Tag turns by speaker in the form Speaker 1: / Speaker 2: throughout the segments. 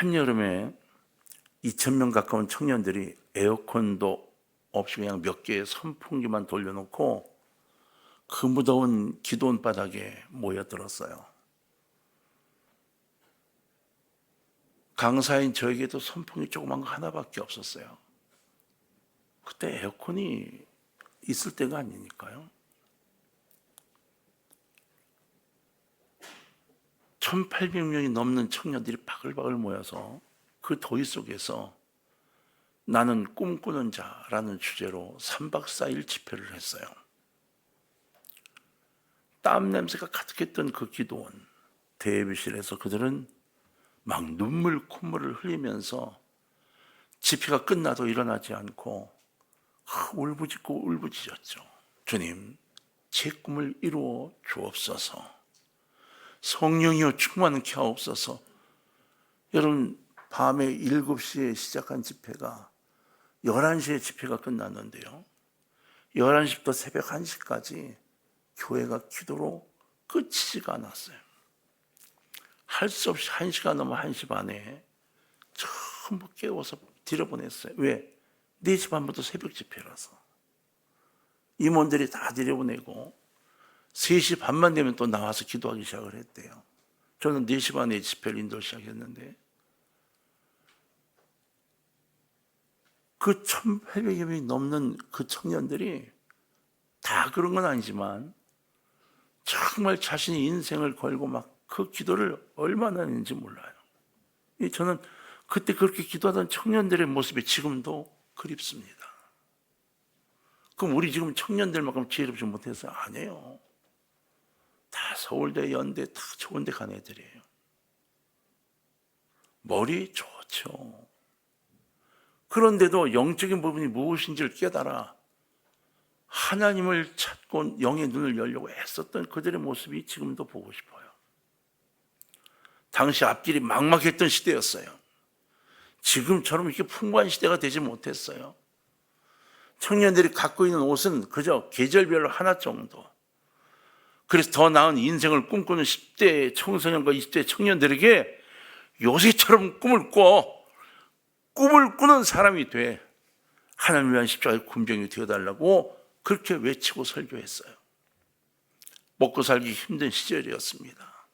Speaker 1: 한여름에 2,000명 가까운 청년들이 에어컨도 없이 그냥 몇 개의 선풍기만 돌려놓고 그 무더운 기도원 바닥에 모여들었어요. 강사인 저에게도 선풍기 조그만 거 하나밖에 없었어요. 그때 에어컨이 있을 때가 아니니까요. 1800명이 넘는 청년들이 바글바글 모여서 그 더위 속에서 나는 꿈꾸는 자라는 주제로 3박 4일 집회를 했어요. 땀 냄새가 가득했던 그 기도원 대비실에서 그들은 막 눈물 콧물을 흘리면서 집회가 끝나도 일어나지 않고 아, 울부짖고 울부짖었죠. 주님, 제 꿈을 이루어 주옵소서. 성령이여 충만케 하옵소서. 여러분 밤에 7시에 시작한 집회가 11시에 집회가 끝났는데요. 11시부터 새벽 1시까지 교회가 기도로 끝이지가 않았어요. 할 수 없이 1시간 넘어 1시 반에 전부 깨워서 들여보냈어요. 왜? 4시 반부터 새벽 집회라서. 임원들이 다 들여보내고 3시 반만 되면 또 나와서 기도하기 시작을 했대요. 저는 4시 반에 집회를 인도 시작했는데 그 1800여 명이 넘는 그 청년들이 다 그런 건 아니지만 정말 자신의 인생을 걸고 막 그 기도를 얼마나 했는지 몰라요. 이 저는 그때 그렇게 기도하던 청년들의 모습이 지금도 그립습니다. 그럼 우리 지금 청년들만큼 지혜롭지 못해서 아니에요. 다 서울대, 연대 다 좋은 데 간 애들이에요. 머리 좋죠. 그런데도 영적인 부분이 무엇인지를 깨달아 하나님을 찾고 영의 눈을 열려고 애썼던 그들의 모습이 지금도 보고 싶어요. 당시 앞길이 막막했던 시대였어요. 지금처럼 이렇게 풍부한 시대가 되지 못했어요. 청년들이 갖고 있는 옷은 그저 계절별로 하나 정도. 그래서 더 나은 인생을 꿈꾸는 10대 청소년과 20대 청년들에게 요새처럼 꿈을 꿔 꿈을 꾸는 사람이 돼 하나님 위한 십자가의 군병이 되어달라고 그렇게 외치고 설교했어요. 먹고 살기 힘든 시절이었습니다.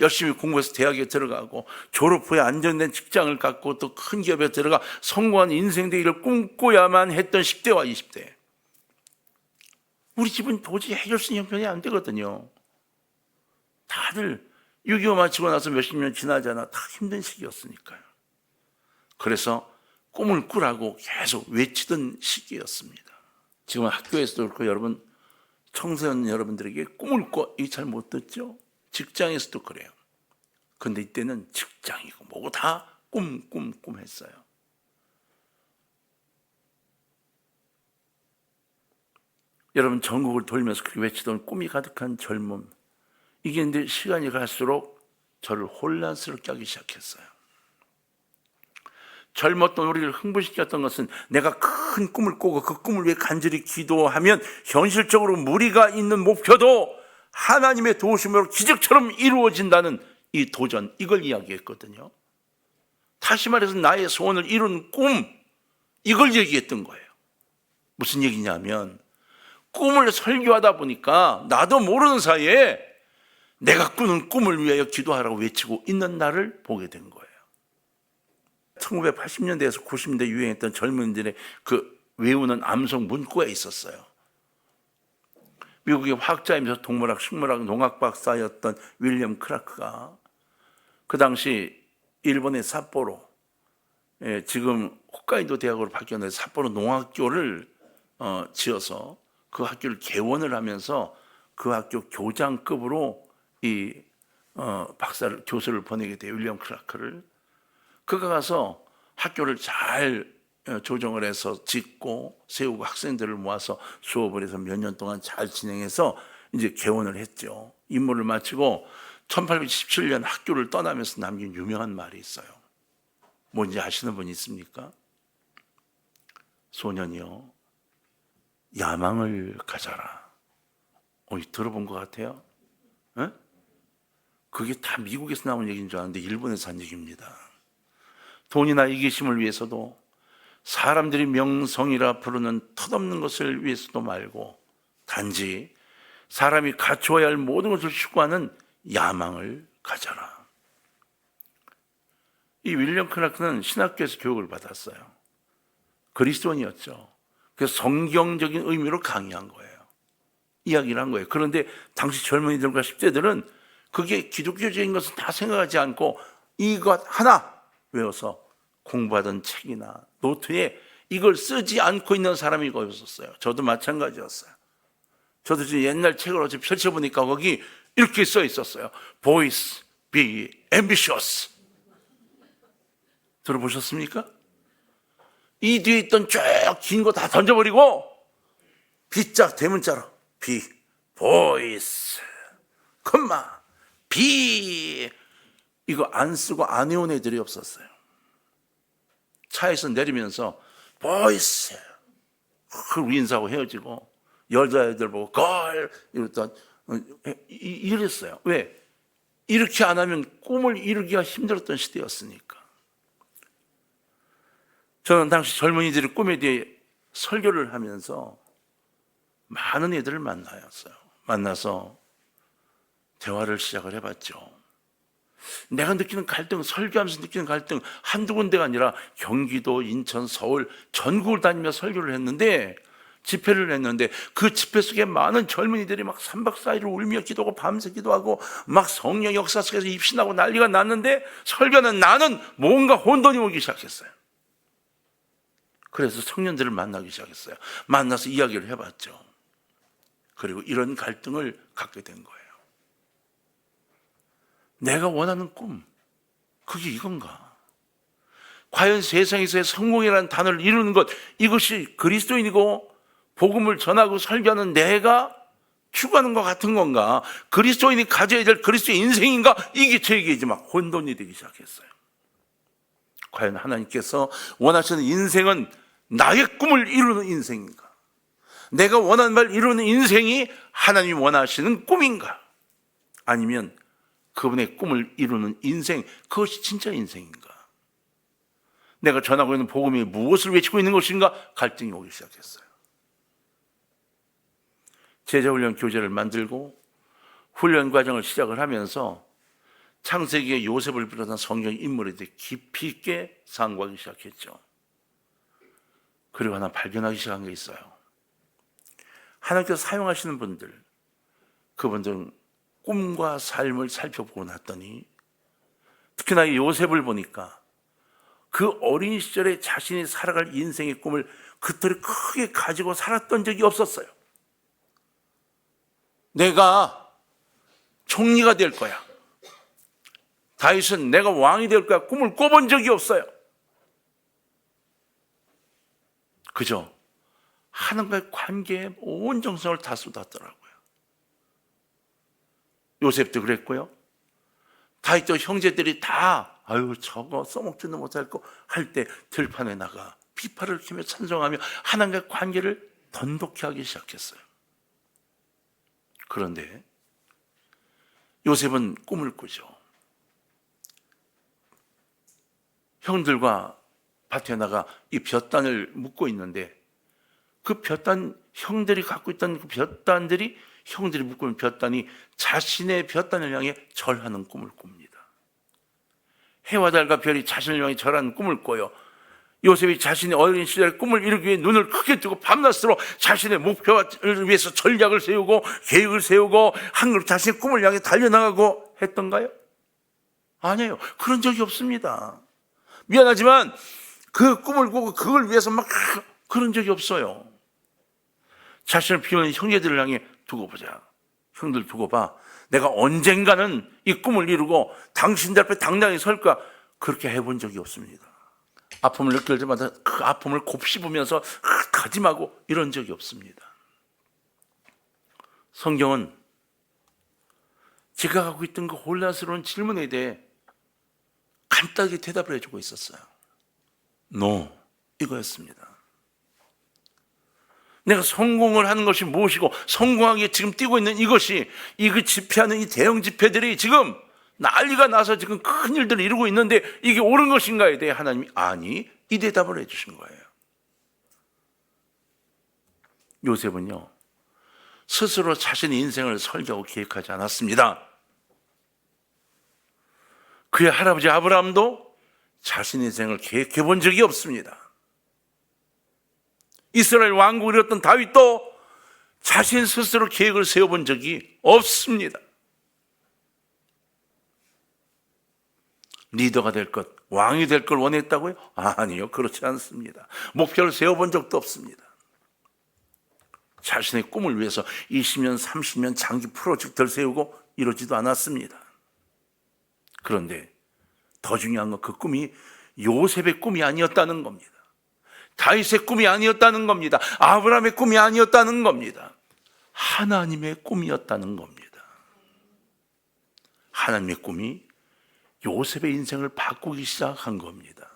Speaker 1: 열심히 공부해서 대학에 들어가고 졸업 후에 안정된 직장을 갖고 또 큰 기업에 들어가 성공한 인생 되기를 꿈꿔야만 했던 10대와 20대. 우리 집은 도저히 해결성 형편이 안 되거든요. 다들 6.25 마치고 나서 몇십 년 지나잖아. 다 힘든 시기였으니까요. 그래서 꿈을 꾸라고 계속 외치던 시기였습니다. 지금 학교에서도 그렇고 여러분 청소년 여러분들에게 꿈을 꿔 이 잘 못 듣죠? 직장에서도 그래요. 근데 이때는 직장이고 뭐고 다 꿈, 꿈, 꿈 했어요. 여러분 전국을 돌면서 그렇게 외치던 꿈이 가득한 젊음. 이게 이제 시간이 갈수록 저를 혼란스럽게 하기 시작했어요. 젊었던 우리를 흥분시켰던 것은 내가 큰 꿈을 꾸고 그 꿈을 위해 간절히 기도하면 현실적으로 무리가 있는 목표도 하나님의 도우심으로 기적처럼 이루어진다는 이 도전, 이걸 이야기했거든요. 다시 말해서 나의 소원을 이룬 꿈, 이걸 얘기했던 거예요. 무슨 얘기냐면, 꿈을 설교하다 보니까 나도 모르는 사이에 내가 꾸는 꿈을 위하여 기도하라고 외치고 있는 나를 보게 된 거예요. 1980년대에서 90년대 유행했던 젊은이들의 그 외우는 암송 문구가 있었어요. 미국의 화학자이면서 동물학, 식물학, 농학 박사였던 윌리엄 크라크가 그 당시 일본의 삿포로, 예, 지금 홋카이도 대학으로 바뀌었는데 삿포로 농학교를 어, 지어서 그 학교를 개원을 하면서 그 학교 교장급으로 이 어, 박사를 교수를 보내게 돼요. 윌리엄 크라크를. 그가 가서 학교를 잘 어, 조정을 해서 짓고 세우고 학생들을 모아서 수업을 해서 몇 년 동안 잘 진행해서 이제 개원을 했죠. 임무를 마치고 1817년 학교를 떠나면서 남긴 유명한 말이 있어요. 뭔지 아시는 분 있습니까? 소년이요. 야망을 가져라. 어, 들어본 것 같아요? 에? 그게 다 미국에서 나온 얘기인 줄 알았는데 일본에서 한 얘기입니다. 돈이나 이기심을 위해서도 사람들이 명성이라 부르는 터없는 것을 위해서도 말고 단지 사람이 갖추어야 할 모든 것을 추구하는 야망을 가져라. 이 윌리엄 크라크는 신학교에서 교육을 받았어요. 그리스도인이었죠. 그래서 성경적인 의미로 강의한 거예요. 이야기를 한 거예요. 그런데 당시 젊은이들과 10대들은 그게 기독교적인 것은 다 생각하지 않고 이것 하나 외워서 공부하던 책이나 노트에 이걸 쓰지 않고 있는 사람이 거기 있었어요. 저도 마찬가지였어요. 저도 지금 옛날 책을 어제 펼쳐보니까 거기 이렇게 써 있었어요. Boys, be ambitious. 들어보셨습니까? 이 뒤에 있던 쭉 긴 거 다 던져버리고 B자 대문자로 B, boys, 컴마, B 이거 안 쓰고 안 해온 애들이 없었어요. 차에서 내리면서 boys 그 인사하고 헤어지고 여자애들 보고 걸 이랬던 이랬어요. 왜? 이렇게 안 하면 꿈을 이루기가 힘들었던 시대였으니까. 저는 당시 젊은이들이 꿈에 대해 설교를 하면서 많은 애들을 만나였어요. 만나서 대화를 시작을 해봤죠. 내가 느끼는 갈등, 설교하면서 느끼는 갈등 한두 군데가 아니라 경기도, 인천, 서울 전국을 다니며 설교를 했는데 집회를 했는데 그 집회 속에 많은 젊은이들이 막 3박 4일을 울며 기도하고 밤새 기도하고 막 성령 역사 속에서 입신하고 난리가 났는데 설교는 나는 뭔가 혼돈이 오기 시작했어요. 그래서 청년들을 만나기 시작했어요. 만나서 이야기를 해봤죠. 그리고 이런 갈등을 갖게 된 거예요. 내가 원하는 꿈, 그게 이건가? 과연 세상에서의 성공이라는 단어를 이루는 것, 이것이 그리스도인이고 복음을 전하고 설교하는 내가 추구하는 것 같은 건가? 그리스도인이 가져야 될 그리스도의 인생인가? 이게 이제 막 혼돈이 되기 시작했어요. 과연 하나님께서 원하시는 인생은 나의 꿈을 이루는 인생인가? 내가 원하는 말 이루는 인생이 하나님이 원하시는 꿈인가? 아니면 그분의 꿈을 이루는 인생, 그것이 진짜 인생인가? 내가 전하고 있는 복음이 무엇을 외치고 있는 것인가? 갈등이 오기 시작했어요. 제자훈련 교재를 만들고 훈련 과정을 시작을 하면서 창세기의 요셉을 비롯한 성경 인물에 대해 깊이 있게 상고하기 시작했죠. 그리고 하나 발견하기 시작한 게 있어요. 하나님께서 사용하시는 분들, 그분들은 꿈과 삶을 살펴보고 났더니 특히나 이 요셉을 보니까 그 어린 시절에 자신이 살아갈 인생의 꿈을 그토록 크게 가지고 살았던 적이 없었어요. 내가 총리가 될 거야. 다윗은 내가 왕이 될 거야. 꿈을 꿔본 적이 없어요. 그죠? 하나님과의 관계에 온 정성을 다 쏟았더라고요. 요셉도 그랬고요. 다윗도 형제들이 다 아유 저거 써먹지도 못할 거 할 때 들판에 나가 비파를 키며 찬송하며 하나님과의 관계를 돈독히 하기 시작했어요. 그런데 요셉은 꿈을 꾸죠. 형들과 밭에 나가 이 볕단을 묶고 있는데 그 볕단 형들이 갖고 있던 그 볕단들이 형들이 묶고 있는 볕단이 자신의 볕단을 향해 절하는 꿈을 꿉니다. 해와 달과 별이 자신을 향해 절하는 꿈을 꿔요. 요셉이 자신의 어린 시절의 꿈을 이루기 위해 눈을 크게 뜨고 밤낮으로 자신의 목표를 위해서 전략을 세우고 계획을 세우고 한글 자신의 꿈을 향해 달려나가고 했던가요? 아니에요. 그런 적이 없습니다. 미안하지만 그 꿈을 꾸고 그걸 위해서 막 그런 적이 없어요. 자신을 비우는 형제들을 향해 두고 보자. 형들 두고 봐. 내가 언젠가는 이 꿈을 이루고 당신들 앞에 당당히 설 거야. 그렇게 해본 적이 없습니다. 아픔을 느낄 때마다 그 아픔을 곱씹으면서 다짐하고 이런 적이 없습니다. 성경은 제가 갖고 있던 그 혼란스러운 질문에 대해 간단하게 대답을 해주고 있었어요. No. 이거였습니다. 내가 성공을 하는 것이 무엇이고 성공하기에 지금 뛰고 있는 이것이 이그 집회하는 이 대형 집회들이 지금 난리가 나서 지금 큰 일들을 이루고 있는데 이게 옳은 것인가에 대해 하나님이 아니 이 대답을 해주신 거예요. 요셉은요 스스로 자신의 인생을 설계하고 계획하지 않았습니다. 그의 할아버지 아브라함도 자신의 인생을 계획해 본 적이 없습니다. 이스라엘 왕국을 이뤘던 다윗도 자신 스스로 계획을 세워본 적이 없습니다. 리더가 될 것, 왕이 될 걸 원했다고요? 아니요, 그렇지 않습니다. 목표를 세워본 적도 없습니다. 자신의 꿈을 위해서 20년, 30년 장기 프로젝트를 세우고 이루지도 않았습니다. 그런데 더 중요한 건 그 꿈이 요셉의 꿈이 아니었다는 겁니다. 다윗의 꿈이 아니었다는 겁니다. 아브라함의 꿈이 아니었다는 겁니다. 하나님의 꿈이었다는 겁니다. 하나님의 꿈이 요셉의 인생을 바꾸기 시작한 겁니다.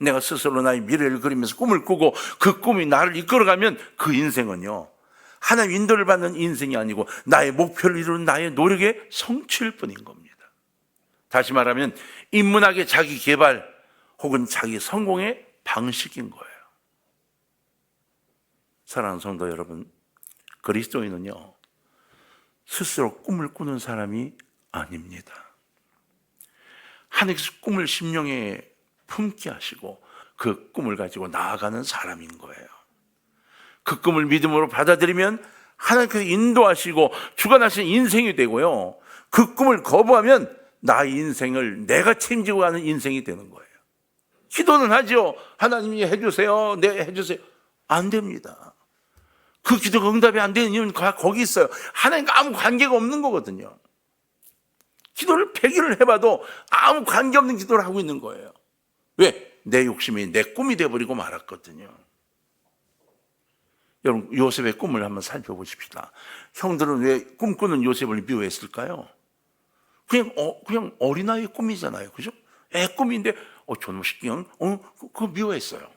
Speaker 1: 내가 스스로 나의 미래를 그리면서 꿈을 꾸고 그 꿈이 나를 이끌어가면 그 인생은요, 하나님 인도를 받는 인생이 아니고 나의 목표를 이루는 나의 노력의 성취일 뿐인 겁니다. 다시 말하면 인문학의 자기 개발 혹은 자기 성공의 방식인 거예요. 사랑하는 성도 여러분, 그리스도인은요, 스스로 꿈을 꾸는 사람이 아닙니다. 하나님께서 꿈을 심령에 품게 하시고 그 꿈을 가지고 나아가는 사람인 거예요. 그 꿈을 믿음으로 받아들이면 하나님께서 인도하시고 주관하신 인생이 되고요. 그 꿈을 거부하면 나의 인생을 내가 책임지고 가는 인생이 되는 거예요. 기도는 하죠. 하나님이 해주세요. 네, 해주세요. 안 됩니다. 그 기도가 응답이 안 되는 이유는 다 거기 있어요. 하나님과 아무 관계가 없는 거거든요. 기도를 100일을 해봐도 아무 관계없는 기도를 하고 있는 거예요. 왜? 내 욕심이 내 꿈이 돼버리고 말았거든요. 여러분, 요셉의 꿈을 한번 살펴보십시다. 형들은 왜 꿈꾸는 요셉을 미워했을까요? 그냥, 어, 그냥 어린아이의 꿈이잖아요. 그죠? 애 꿈인데, 어, 저놈 새끼는, 어, 그, 그거 미워했어요.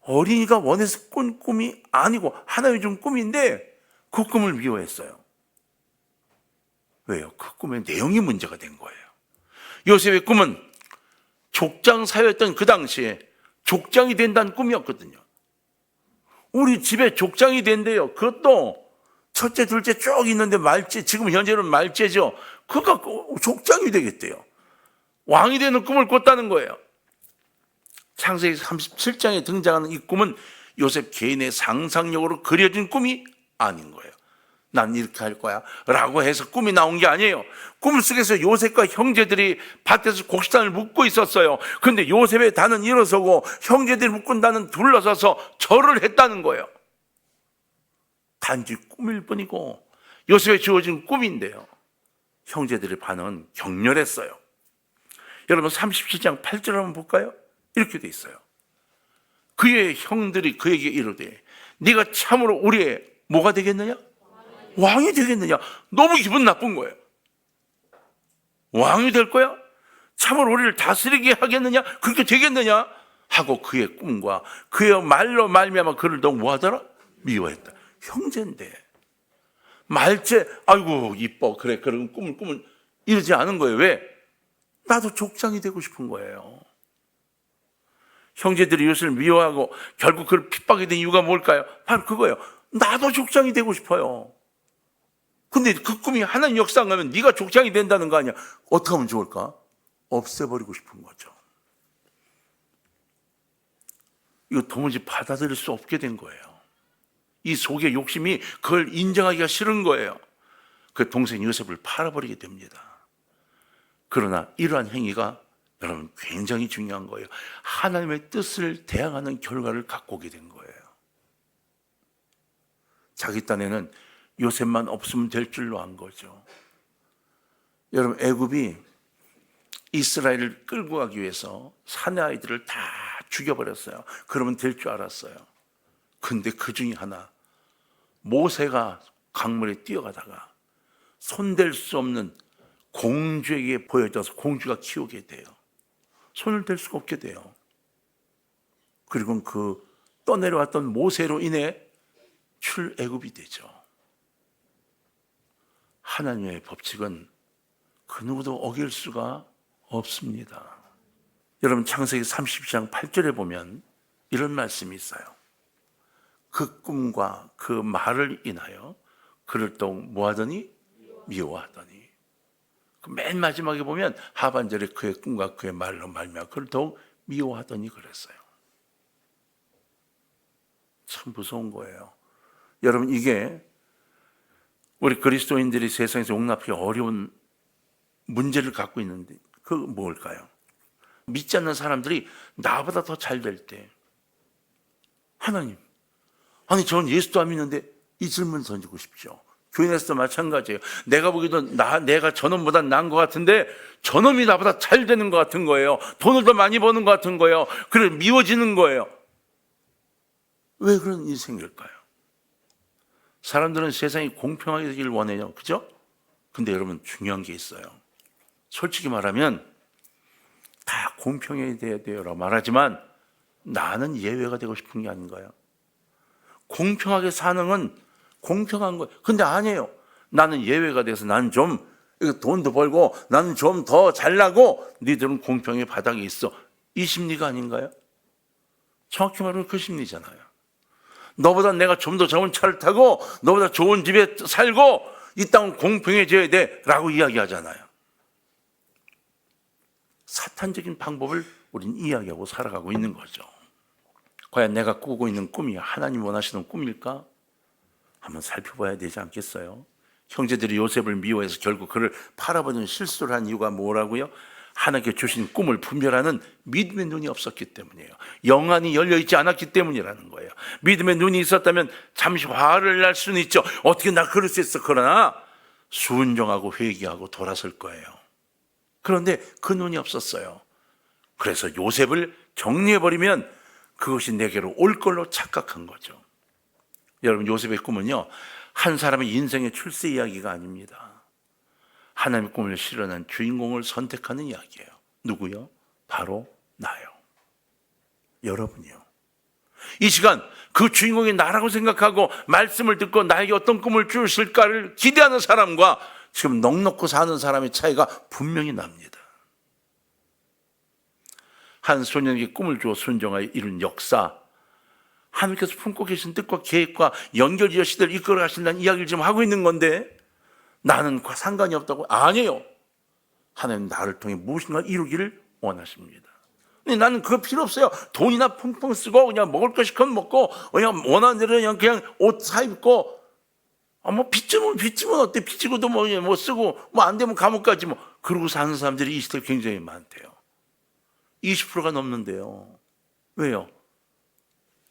Speaker 1: 어린이가 원해서 꾼 꿈이 아니고, 하나의 준 꿈인데, 그 꿈을 미워했어요. 왜요? 그 꿈의 내용이 문제가 된 거예요. 요셉의 꿈은 족장 사회였던 그 당시에 족장이 된다는 꿈이었거든요. 우리 집에 족장이 된대요. 그것도 첫째, 둘째 쭉 있는데 말째, 지금 현재는 말째죠. 그가 족장이 되겠대요. 왕이 되는 꿈을 꿨다는 거예요. 창세기 37장에 등장하는 이 꿈은 요셉 개인의 상상력으로 그려진 꿈이 아닌 거예요. 난 이렇게 할 거야. 라고 해서 꿈이 나온 게 아니에요. 꿈 속에서 요셉과 형제들이 밭에서 곡식단을 묶고 있었어요. 근데 요셉의 단은 일어서고 형제들이 묶은 단은 둘러서서 절을 했다는 거예요. 단지 꿈일 뿐이고 요셉에 주어진 꿈인데요. 형제들의 반응은 격렬했어요. 여러분 37장 8절 한번 볼까요? 이렇게 돼 있어요. 그의 형들이 그에게 이르되 네가 참으로 우리의 뭐가 되겠느냐? 왕이 되겠느냐? 너무 기분 나쁜 거예요. 왕이 될 거야? 참으로 우리를 다스리게 하겠느냐? 그렇게 되겠느냐? 하고 그의 꿈과 그의 말로 말미암아 그를 너무 뭐하더라? 미워했다. 형제인데 말째 아이고 이뻐 그래 그런 꿈을 꿈을 이러지 않은 거예요. 왜? 나도 족장이 되고 싶은 거예요. 형제들이 이것을 미워하고 결국 그를 핍박이 된 이유가 뭘까요? 바로 그거예요. 나도 족장이 되고 싶어요. 근데 그 꿈이 하나님 역사안 가면 네가 족장이 된다는 거 아니야. 어떻게 하면 좋을까? 없애버리고 싶은 거죠. 이거 도무지 받아들일 수 없게 된 거예요. 이 속의 욕심이 그걸 인정하기가 싫은 거예요. 그 동생 요셉을 팔아버리게 됩니다. 그러나 이러한 행위가 여러분 굉장히 중요한 거예요. 하나님의 뜻을 대항하는 결과를 갖고 오게 된 거예요. 자기 딴에는 요셉만 없으면 될 줄로 안 거죠. 여러분 애굽이 이스라엘을 끌고 가기 위해서 사내 아이들을 다 죽여버렸어요. 그러면 될 줄 알았어요. 근데 그 중에 하나 모세가 강물에 뛰어가다가 손댈 수 없는 공주에게 보여져서 공주가 키우게 돼요. 손을 댈 수가 없게 돼요. 그리고 그 떠내려왔던 모세로 인해 출애굽이 되죠. 하나님의 법칙은 그 누구도 어길 수가 없습니다. 여러분 창세기 30장 8절에 보면 이런 말씀이 있어요. 그 꿈과 그 말을 인하여 그를 또 뭐하더니 미워하더니 그 맨 마지막에 보면 하반절에 그의 꿈과 그의 말로 말미암아 그를 더욱 미워하더니 그랬어요. 참 무서운 거예요. 여러분 이게 우리 그리스도인들이 세상에서 용납하기 어려운 문제를 갖고 있는데 그 뭘까요? 믿지 않는 사람들이 나보다 더 잘 될 때 하나님 아니 저는 예수도 안 믿는데 이 질문 던지고 싶죠. 교인에서도 마찬가지예요. 내가 보기도 나 내가 저놈보다 나은 것 같은데 저놈이 나보다 잘 되는 것 같은 거예요. 돈을 더 많이 버는 것 같은 거예요. 그래 미워지는 거예요. 왜 그런 일이 생길까요? 사람들은 세상이 공평하게 되길 원해요. 그죠? 근데 여러분 중요한 게 있어요. 솔직히 말하면 다 공평해야 돼요라고 말하지만 나는 예외가 되고 싶은 게 아닌가요? 공평하게 사는 건 공평한 거예요. 근데 아니에요. 나는 예외가 돼서 나는 좀 돈도 벌고 나는 좀 더 잘나고 니들은 공평의 바닥에 있어. 이 심리가 아닌가요? 정확히 말하면 그 심리잖아요. 너보다 내가 좀 더 좋은 차를 타고 너보다 좋은 집에 살고 이 땅은 공평해져야 돼 라고 이야기하잖아요. 사탄적인 방법을 우린 이야기하고 살아가고 있는 거죠. 과연 내가 꾸고 있는 꿈이 하나님 원하시는 꿈일까? 한번 살펴봐야 되지 않겠어요? 형제들이 요셉을 미워해서 결국 그를 팔아버리는 실수를 한 이유가 뭐라고요? 하나님께 주신 꿈을 분별하는 믿음의 눈이 없었기 때문이에요. 영안이 열려 있지 않았기 때문이라는 거예요. 믿음의 눈이 있었다면 잠시 화를 날 수는 있죠. 어떻게 나 그럴 수 있어? 그러나 순종하고 회개하고 돌아설 거예요. 그런데 그 눈이 없었어요. 그래서 요셉을 정리해버리면 그것이 내게로 올 걸로 착각한 거죠. 여러분, 요셉의 꿈은요, 한 사람의 인생의 출세 이야기가 아닙니다. 하나님의 꿈을 실현한 주인공을 선택하는 이야기예요. 누구요? 바로 나요. 여러분이요. 이 시간 그 주인공이 나라고 생각하고 말씀을 듣고 나에게 어떤 꿈을 주실까를 기대하는 사람과 지금 넉넉고 사는 사람의 차이가 분명히 납니다. 한 소년에게 꿈을 주어 순종하여 이룬 역사, 하나님께서 품고 계신 뜻과 계획과 연결지어 시대를 이끌어 가신다는 이야기를 지금 하고 있는 건데 나는 상관이 없다고 아니에요. 하나님 나를 통해 무엇인가 이루기를 원하십니다. 나는 그거 필요 없어요. 돈이나 펑펑 쓰고 그냥 먹을 거 시컷 먹고 그냥 원하는 대로 그냥, 그냥 옷 사 입고 아, 뭐 빚지면 빚지면 어때? 빚지고도 뭐, 뭐 쓰고 뭐 안 되면 감옥 가지 뭐 그러고 사는 사람들이 이 시대에 굉장히 많대요. 20%가 넘는데요. 왜요?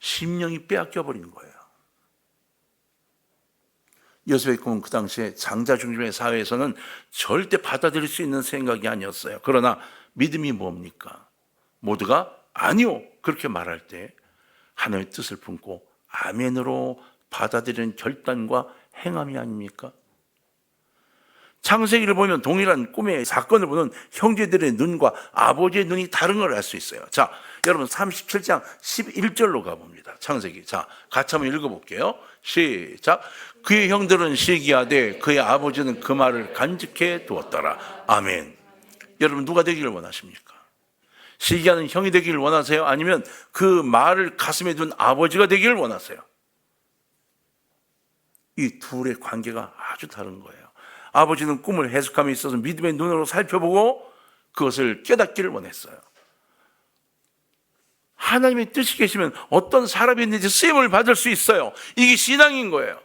Speaker 1: 심령이 빼앗겨 버린 거예요. 요셉의 꿈은 그 당시에 장자 중심의 사회에서는 절대 받아들일 수 있는 생각이 아니었어요. 그러나 믿음이 뭡니까? 모두가 아니요 그렇게 말할 때 하나님의 뜻을 품고 아멘으로 받아들이는 결단과 행함이 아닙니까? 창세기를 보면 동일한 꿈의 사건을 보는 형제들의 눈과 아버지의 눈이 다른 걸 알 수 있어요. 자, 여러분 37장 11절로 가봅니다. 창세기. 자, 같이 한번 읽어볼게요. 시작. 그의 형들은 시기하되 그의 아버지는 그 말을 간직해 두었더라. 아멘. 여러분 누가 되기를 원하십니까? 시기하는 형이 되기를 원하세요? 아니면 그 말을 가슴에 둔 아버지가 되기를 원하세요? 이 둘의 관계가 아주 다른 거예요. 아버지는 꿈을 해석함에 있어서 믿음의 눈으로 살펴보고 그것을 깨닫기를 원했어요. 하나님의 뜻이 계시면 어떤 사람이 있는지 쓰임을 받을 수 있어요. 이게 신앙인 거예요.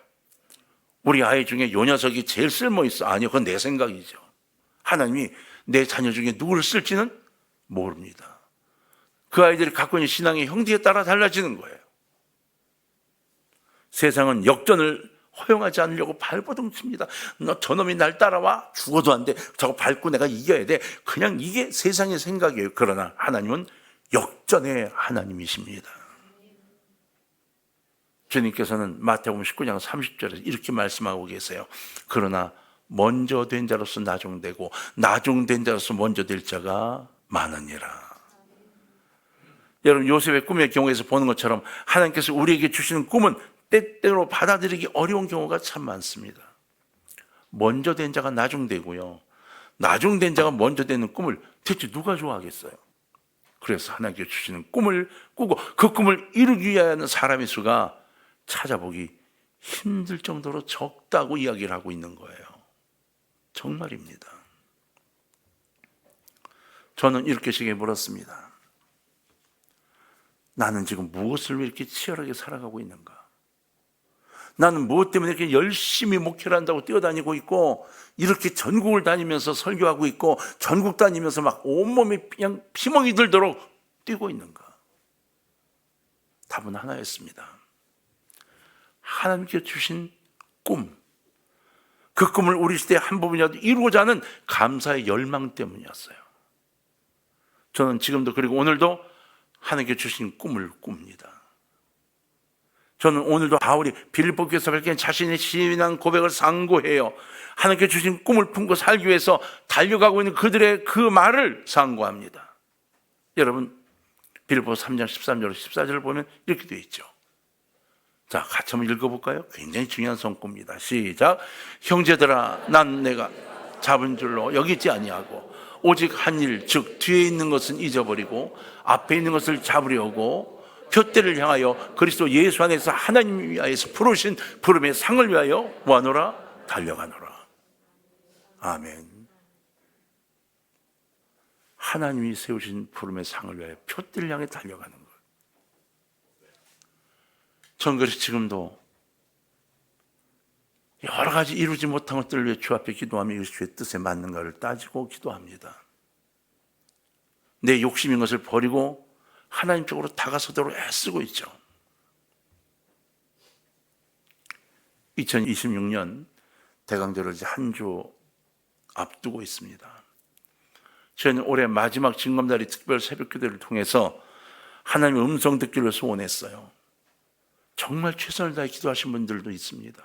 Speaker 1: 우리 아이 중에 요 녀석이 제일 쓸모 있어. 아니요, 그건 내 생각이죠. 하나님이 내 자녀 중에 누구를 쓸지는 모릅니다. 그 아이들이 갖고 있는 신앙의 형태에 따라 달라지는 거예요. 세상은 역전을 허용하지 않으려고 발버둥 칩니다. 너 저놈이 날 따라와 죽어도 안 돼. 저거 밟고 내가 이겨야 돼. 그냥 이게 세상의 생각이에요. 그러나 하나님은 역전의 하나님이십니다. 주님께서는 마태복음 19장 30절에 이렇게 말씀하고 계세요. 그러나 먼저 된 자로서 나중되고 나중된 자로서 먼저 될 자가 많으니라. 여러분 요셉의 꿈의 경우에서 보는 것처럼 하나님께서 우리에게 주시는 꿈은 때때로 받아들이기 어려운 경우가 참 많습니다. 먼저 된 자가 나중 되고요. 나중 된 자가 먼저 되는 꿈을 대체 누가 좋아하겠어요? 그래서 하나님께 주시는 꿈을 꾸고 그 꿈을 이루기 위하는 사람의 수가 찾아보기 힘들 정도로 적다고 이야기를 하고 있는 거예요. 정말입니다. 저는 이렇게 시계 물었습니다. 나는 지금 무엇을 왜 이렇게 치열하게 살아가고 있는가? 나는 무엇 때문에 이렇게 열심히 목회를 한다고 뛰어다니고 있고 이렇게 전국을 다니면서 설교하고 있고 전국 다니면서 막 온몸이 그냥 피멍이 들도록 뛰고 있는가? 답은 하나였습니다. 하나님께 주신 꿈. 그 꿈을 우리 시대의 한 부분이라도 이루고자 하는 감사의 열망 때문이었어요. 저는 지금도 그리고 오늘도 하나님께 주신 꿈을 꿉니다. 저는 오늘도 바울이 빌립보교에서 밝힌 자신의 신앙 고백을 상고해요. 하나님께 주신 꿈을 품고 살기 위해서 달려가고 있는 그들의 그 말을 상고합니다. 여러분 빌립보 3장 13절 14절을 보면 이렇게 되어 있죠. 자, 같이 한번 읽어볼까요? 굉장히 중요한 성구입니다. 시작. 형제들아, 난 내가 잡은 줄로 여기지 아니하고 오직 한 일, 즉 뒤에 있는 것은 잊어버리고 앞에 있는 것을 잡으려고 표대를 향하여 그리스도 예수 안에서 하나님 위하여서 부르신 부름의 상을 위하여 뭐하노라? 달려가노라. 아멘. 하나님이 세우신 부름의 상을 위하여 표대를 향해 달려가는 것. 전 그래서 지금도 여러 가지 이루지 못한 것들을 위해 주 앞에 기도하며 주의 뜻에 맞는가를 따지고 기도합니다. 내 욕심인 것을 버리고 하나님 쪽으로 다가서도록 애쓰고 있죠. 2026년 대강절을 이제 한 주 앞두고 있습니다. 저희는 올해 마지막 징검다리 특별 새벽 기도를 통해서 하나님의 음성 듣기를 소원했어요. 정말 최선을 다해 기도하신 분들도 있습니다.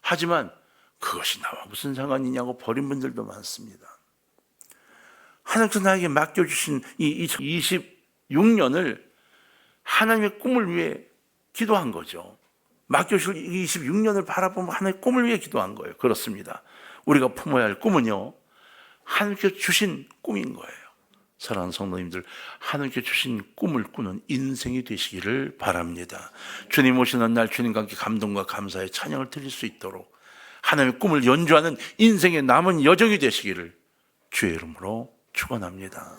Speaker 1: 하지만 그것이 나와 무슨 상관이냐고 버린 분들도 많습니다. 하나님께서 나에게 맡겨주신 이 2026년을 하나님의 꿈을 위해 기도한 거죠. 맡겨주실 26년을 바라보면 하나님의 꿈을 위해 기도한 거예요. 그렇습니다. 우리가 품어야 할 꿈은요, 하나님께 주신 꿈인 거예요. 사랑하는 성도님들, 하나님께 주신 꿈을 꾸는 인생이 되시기를 바랍니다. 주님 오시는 날 주님과 함께 감동과 감사의 찬양을 드릴 수 있도록 하나님의 꿈을 연주하는 인생의 남은 여정이 되시기를 주의 이름으로 축원합니다.